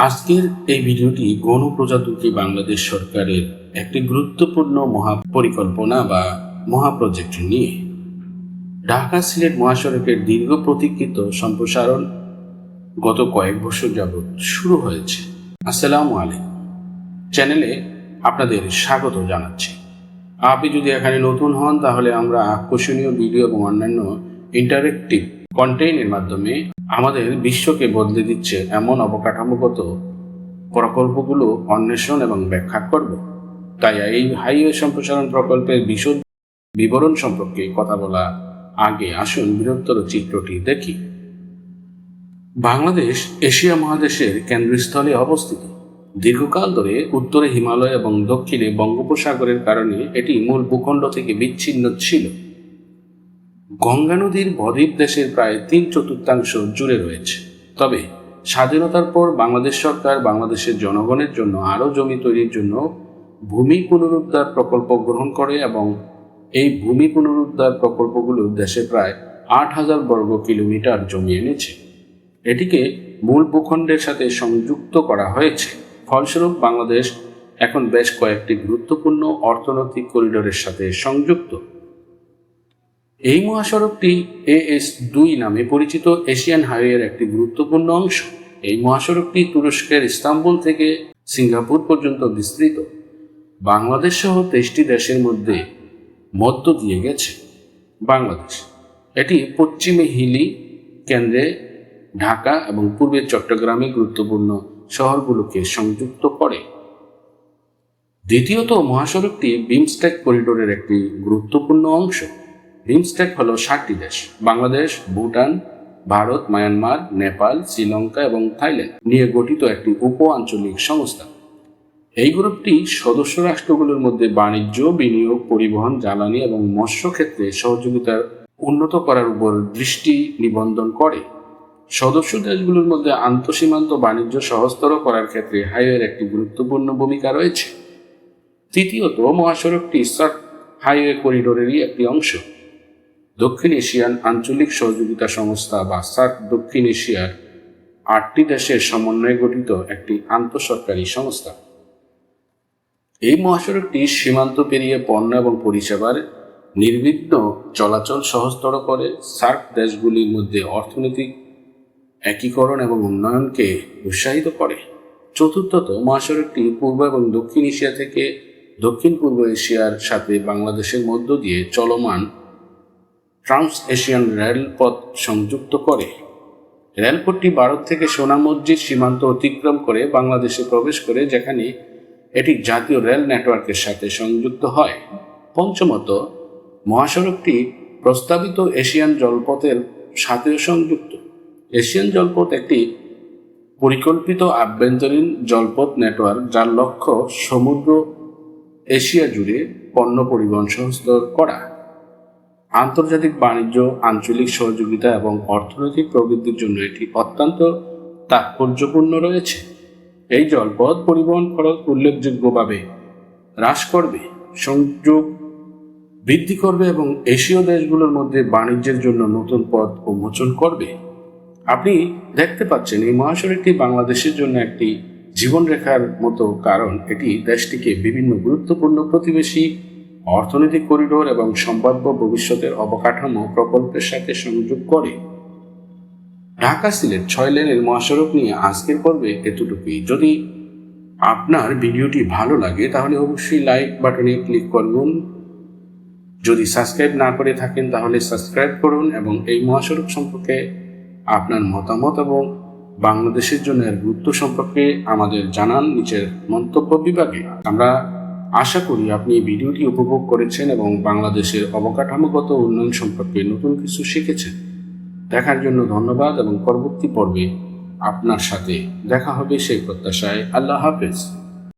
আজকের এই ভিডিওটি গণপ্রজাতন্ত্রী বাংলাদেশ সরকারের একটি গুরুত্বপূর্ণ মহাপরিকল্পনা বা মহাপ্রজেক্ট নিয়ে। ঢাকা সিলেট মহাসড়কের দীর্ঘ প্রতীক্ষিত সম্প্রসারণ গত কয়েক বছর যাবৎ শুরু হয়েছে। আসসালামু আলাইকুম। চ্যানেলে আপনাদের স্বাগত জানাচ্ছি। আপনি যদি এখানে নতুন হন, তাহলে আমরা আকর্ষণীয় ভিডিও এবং অন্যান্য ইন্টারেক্টিভ কন্টেন্টের মাধ্যমে আমাদের বিশ্বকে বদলে দিচ্ছে এমন অবকাঠামোগত প্রকল্পগুলো অন্বেষণ এবং ব্যাখ্যা করব। তাই এই হাইওয়ে সম্প্রসারণ প্রকল্পের বিশদ বিবরণ সম্পর্কে কথা বলা আগে আসুন বৃহত্তর চিত্রটি দেখি। বাংলাদেশ এশিয়া মহাদেশের কেন্দ্রস্থলে অবস্থিত। দীর্ঘকাল ধরে উত্তরে হিমালয় এবং দক্ষিণে বঙ্গোপসাগরের কারণে এটি মূল ভূখণ্ড থেকে বিচ্ছিন্ন ছিল। গঙ্গা নদীর বদ্বীপ দেশের প্রায় তিন চতুর্থাংশ জুড়ে রয়েছে। তবে স্বাধীনতার পর বাংলাদেশ সরকার বাংলাদেশের জনগণের জন্য আরও জমি তৈরির জন্য ভূমি পুনরুদ্ধার প্রকল্প গ্রহণ করে এবং এই ভূমি পুনরুদ্ধার প্রকল্পগুলো দেশে প্রায় আট হাজার বর্গ কিলোমিটার জমি এনেছে। এটিকে মূল ভূখণ্ডের সাথে সংযুক্ত করা হয়েছে। ফলস্বরূপ বাংলাদেশ এখন বেশ কয়েকটি গুরুত্বপূর্ণ অর্থনৈতিক করিডোরের সাথে সংযুক্ত। এই মহাসড়কটি এএস দুই নামে পরিচিত এশিয়ান হাইওয়ের একটি গুরুত্বপূর্ণ অংশ। এই মহাসড়কটি তুরস্কের ইস্তাম্বুল থেকে সিঙ্গাপুর পর্যন্ত বিস্তৃত। বাংলাদেশ সহ তেইশটি দেশের মধ্যে মধ্য দিয়ে গেছে বাংলাদেশ। এটি পশ্চিমে হিলি, কেন্দ্রে ঢাকা এবং পূর্বে চট্টগ্রামে গুরুত্বপূর্ণ শহরগুলোকে সংযুক্ত করে। দ্বিতীয়ত, মহাসড়কটি বিমস্টেক করিডোরের একটি গুরুত্বপূর্ণ অংশ। বিমস্টেক হল ষাটটি দেশ, বাংলাদেশ, ভুটান, ভারত, মায়ানমার, নেপাল, শ্রীলঙ্কা এবং থাইল্যান্ড নিয়ে গঠিত একটি উপ আঞ্চলিক সংস্থা। এই গ্রুপটি সদস্য রাষ্ট্রগুলোর মধ্যে বাণিজ্য, বিনিয়োগ, পরিবহন, জ্বালানি এবং মৎস্য ক্ষেত্রে সহযোগিতার উন্নত করার উপর দৃষ্টি নিবন্ধন করে। সদস্য দেশগুলোর মধ্যে আন্তঃসীমান্ত বাণিজ্য সহজতর করার ক্ষেত্রে হাইওয়ের একটি গুরুত্বপূর্ণ ভূমিকা রয়েছে। তৃতীয়ত, মহাসড়কটি সার্ক হাইওয়ে করিডোরেরই একটি অংশ। দক্ষিণ এশিয়ান আঞ্চলিক সহযোগিতা সংস্থা বা সার্ক দক্ষিণ এশিয়ার আটটি দেশের সমন্বয়ে গঠিত একটি আন্তঃসরকারি সংস্থা। এই মহাসড়কটি সীমান্ত পেরিয়ে পণ্য এবং পরিষেবার নির্বিঘ্ন চলাচল সহজতর করে সার্ক দেশগুলির মধ্যে অর্থনৈতিক একীকরণ এবং উন্নয়নকে উৎসাহিত করে। চতুর্থত, মহাসড়কটি পূর্ব এবং দক্ষিণ এশিয়া থেকে দক্ষিণ পূর্ব এশিয়ার সাথে বাংলাদেশের মধ্য দিয়ে চলমান ট্রান্স এশিয়ান রেলপথ সংযুক্ত করে। রেলপথটি ভারত থেকে সোনা মসজিদ সীমান্ত অতিক্রম করে বাংলাদেশে প্রবেশ করে, যেখানে এটি জাতীয় রেল নেটওয়ার্কের সাথে সংযুক্ত হয়। পঞ্চমত, মহাসড়কটি প্রস্তাবিত এশিয়ান জলপথের সাথেও সংযুক্ত। এশিয়ান জলপথ একটি পরিকল্পিত আভ্যন্তরীণ জলপথ নেটওয়ার্ক, যার লক্ষ্য সমুদ্র এশিয়া জুড়ে পণ্য পরিবহন সহজতর করা। আন্তর্জাতিক বাণিজ্য, আঞ্চলিক সহযোগিতা এবং অর্থনৈতিক প্রবৃদ্ধির জন্য এটি অত্যন্ত তাৎপর্যপূর্ণ রয়েছে। এই জলপথ পরিবহন খরচ উল্লেখযোগ্যভাবে হ্রাস করবে, সংযোগ বৃদ্ধি করবে এবং এশীয় দেশগুলোর মধ্যে বাণিজ্যের জন্য নতুন পথ উন্মোচন করবে। আপনি দেখতে পাচ্ছেন এই মহাসড়কটি বাংলাদেশের জন্য একটি জীবনরেখার মতো, কারণ এটি দেশটিকে বিভিন্ন গুরুত্বপূর্ণ প্রতিবেশী অর্থনৈতিক করিডোর এবং সম্ভাব্য ভবিষ্যতের অবকাঠামো প্রকল্পের সাথে সংযোগ করে। ঢাকা সিলেট ছয় লেনের মহাসড়ক নিয়ে আজকের পর্বে এতটুকুই। যদি আপনার ভিডিওটি ভালো লাগে, তাহলে অবশ্যই লাইক বাটনে ক্লিক করুন। যদি সাবস্ক্রাইব না করে থাকেন, তাহলে সাবস্ক্রাইব করুন এবং এই মহাসড়ক সম্পর্কে আপনার মতামত এবং বাংলাদেশের জন্য এর গুরুত্ব সম্পর্কে আমাদের জানান নিচের মন্তব্য বিভাগে। আমরা আশা করি আপনি এই ভিডিওটি উপভোগ করেছেন এবং বাংলাদেশের অবকাঠামোগত উন্নয়ন সম্পর্কে নতুন কিছু শিখেছেন। দেখার জন্য ধন্যবাদ এবং পরবর্তী পর্বে আপনার সাথে দেখা হবে সেই প্রত্যাশায়। আল্লাহ হাফেজ।